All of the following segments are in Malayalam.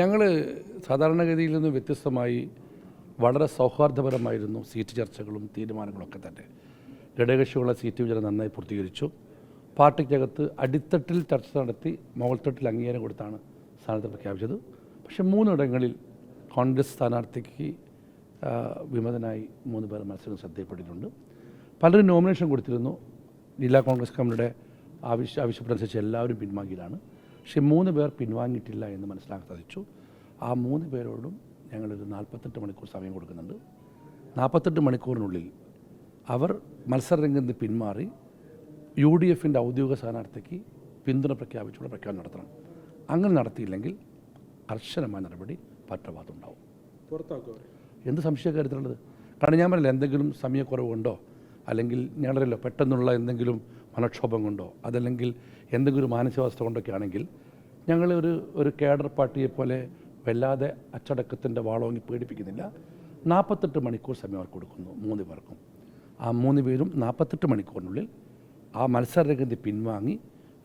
ഞങ്ങൾ സാധാരണഗതിയിൽ നിന്ന് വ്യത്യസ്തമായി വളരെ സൗഹാർദ്ദപരമായിരുന്നു സീറ്റ് ചർച്ചകളും തീരുമാനങ്ങളൊക്കെ തന്നെ. ഘടകകക്ഷികളുടെ സീറ്റ് വിചാരം നന്നായി പൂർത്തീകരിച്ചു. പാർട്ടിക്കകത്ത് അടിത്തട്ടിൽ ചർച്ച നടത്തി മുകൾത്തട്ടിൽ അംഗീകാരം കൊടുത്താണ് സ്ഥാനാർത്ഥി പ്രഖ്യാപിച്ചത്. പക്ഷേ മൂന്നിടങ്ങളിൽ കോൺഗ്രസ് സ്ഥാനാർത്ഥിക്ക് വിമതനായി മൂന്ന് പേർ മത്സരം ശ്രദ്ധയിൽപ്പെട്ടിട്ടുണ്ട്. പലരും നോമിനേഷൻ കൊടുത്തിരുന്നു. ജില്ലാ കോൺഗ്രസ് കമ്മിറ്റിയുടെ ആവശ്യ ആവശ്യപ്പെട്ടനുസരിച്ച് എല്ലാവരും പിൻവാങ്ങിയതാണ്. പക്ഷേ മൂന്ന് പേർ പിൻവാങ്ങിയിട്ടില്ല എന്ന് മനസ്സിലാക്കാൻ സാധിച്ചു. ആ മൂന്ന് പേരോടും ഞങ്ങളൊരു നാൽപ്പത്തെട്ട് മണിക്കൂർ സമയം കൊടുക്കുന്നുണ്ട്. നാൽപ്പത്തെട്ട് മണിക്കൂറിനുള്ളിൽ അവർ മത്സരരംഗത്ത് നിന്ന് പിന്മാറി യു ഡി എഫിന്റെ ഔദ്യോഗിക സ്ഥാനാർത്ഥിക്ക് പിന്തുണ പ്രഖ്യാപിച്ചുള്ള പ്രഖ്യാപനം നടത്തണം. അങ്ങനെ നടത്തിയില്ലെങ്കിൽ കർശനമായ നടപടി പാർട്ടിയുടെ ഉണ്ടാവും. സംശയ കാര്യത്തിലുള്ളത്? എന്ത് കാരണം ഞാൻ പറഞ്ഞില്ല എന്തെങ്കിലും സമയക്കുറവുണ്ടോ? അല്ലെങ്കിൽ ഞങ്ങളല്ലോ പെട്ടെന്നുള്ള എന്തെങ്കിലും മനക്ഷോഭം കൊണ്ടോ അതല്ലെങ്കിൽ എന്തെങ്കിലും ഒരു മാനസികാവസ്ഥ കൊണ്ടൊക്കെ ആണെങ്കിൽ ഞങ്ങൾ ഒരു ഒരു കേഡർ പാർട്ടിയെ പോലെ വല്ലാതെ അച്ചടക്കത്തിന്റെ വാളോങ്ങി പേടിപ്പിക്കുന്നില്ല. നാൽപ്പത്തെട്ട് മണിക്കൂർ സമയം അവർക്ക് കൊടുക്കുന്നു മൂന്ന് പേർക്കും. ആ മൂന്ന് പേരും നാൽപ്പത്തെട്ട് മണിക്കൂറിനുള്ളിൽ ആ മത്സരരംഗത്ത് പിൻവാങ്ങി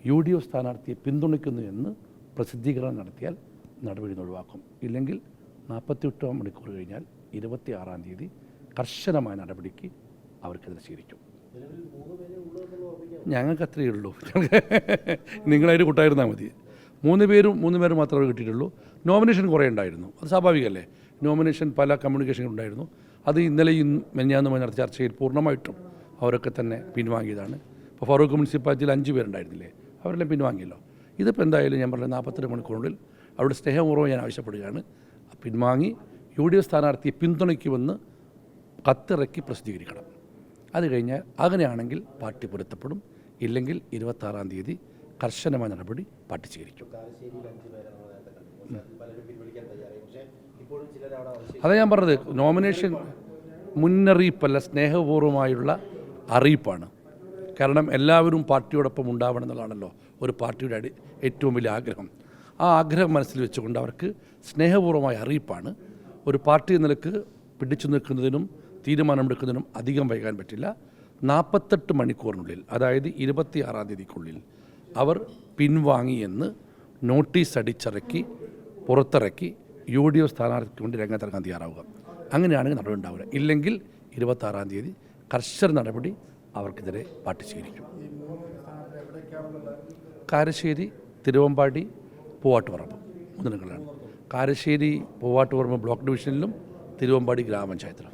യു ഡി എഫ് സ്ഥാനാർത്ഥിയെ പിന്തുണയ്ക്കുന്നു എന്ന് പ്രസിദ്ധീകരണം നടത്തിയാൽ നടപടി ഒഴിവാക്കും. ഇല്ലെങ്കിൽ നാൽപ്പത്തിയെട്ടാം മണിക്കൂർ കഴിഞ്ഞാൽ ഇരുപത്തി ആറാം തീയതി കർശനമായ നടപടിക്ക് അവർക്കെതിരെ സ്വീകരിക്കും ഞങ്ങൾക്ക് അത്രയേ ഉള്ളൂ. നിങ്ങളൊരു കൂട്ടായിരുന്നാൽ മതി. മൂന്ന് പേരും മൂന്ന് പേരും മാത്രമേ കിട്ടിയിട്ടുള്ളൂ. നോമിനേഷൻ കുറേ ഉണ്ടായിരുന്നു. അത് സ്വാഭാവികമല്ലേ? നോമിനേഷൻ പല കമ്മ്യൂണിക്കേഷൻ ഉണ്ടായിരുന്നു. അത് ഇന്നലെയും മെഞ്ഞാന്നുമായി നടത്തിയ ചർച്ചയിൽ പൂർണമായിട്ടും അവരൊക്കെ തന്നെ പിൻവാങ്ങിയതാണ്. ഇപ്പോൾ ഫറൂഖ് മുനിസിപ്പാലിറ്റിയിൽ അഞ്ച് പേരുണ്ടായിരുന്നില്ലേ? അവരെല്ലാം പിൻവാങ്ങിയല്ലോ. ഇതിപ്പോൾ എന്തായാലും ഞാൻ പറഞ്ഞ നാൽപ്പത്തെട്ട് മണിക്കൂറിനുള്ളിൽ അവരുടെ സ്നേഹപൂർവം ഞാൻ ആവശ്യപ്പെടുകയാണ്. പിൻവാങ്ങി യു ഡി എഫ് സ്ഥാനാർത്ഥിയെ പിന്തുണയ്ക്കുമെന്ന് കത്തിറക്കി പ്രസിദ്ധീകരിക്കണം. അത് കഴിഞ്ഞാൽ അങ്ങനെയാണെങ്കിൽ പാർട്ടി പൊരുത്തപ്പെടും. ഇല്ലെങ്കിൽ ഇരുപത്താറാം തീയതി കർശനമായ നടപടി പാർട്ടി സ്വീകരിക്കും. അതാ ഞാൻ പറഞ്ഞത് നോമിനേഷൻ മുന്നറിയിപ്പല്ല സ്നേഹപൂർവമായുള്ള അറിയിപ്പാണ്. കാരണം എല്ലാവരും പാർട്ടിയോടൊപ്പം ഉണ്ടാവണം എന്നുള്ളതാണല്ലോ ഒരു പാർട്ടിയുടെ അടി ഏറ്റവും വലിയ ആഗ്രഹം. ആ ആഗ്രഹം മനസ്സിൽ വെച്ചുകൊണ്ട് അവർക്ക് സ്നേഹപൂർവമായ അറിയിപ്പാണ്. ഒരു പാർട്ടി നിലയ്ക്ക് പിടിച്ചു നിൽക്കുന്നതിനും തീരുമാനമെടുക്കുന്നതിനും അധികം വൈകാൻ പറ്റില്ല. നാൽപ്പത്തെട്ട് മണിക്കൂറിനുള്ളിൽ അതായത് ഇരുപത്തി ആറാം തീയതിക്കുള്ളിൽ അവർ പിൻവാങ്ങിയെന്ന് നോട്ടീസ് അടിച്ചിറക്കി പുറത്തിറക്കി യു ഡി എഫ് സ്ഥാനാർത്ഥിക്ക് വേണ്ടി രംഗത്തിറങ്ങാൻ തയ്യാറാവുക. അങ്ങനെയാണെങ്കിൽ നടപടി ഉണ്ടാവുക ഇല്ലെങ്കിൽ ഇരുപത്താറാം തീയതി കർശന നടപടി അവർക്കെതിരെ പാർട്ടി സ്വീകരിക്കും. കാരശ്ശേരി തിരുവമ്പാടി പൂവാട്ടുപറമ്പ് മൂന്നിടങ്ങളാണ് കാരശ്ശേരി പൂവാട്ടുപറമ്പ് ബ്ലോക്ക് ഡിവിഷനിലും തിരുവമ്പാടി ഗ്രാമപഞ്ചായത്തിലും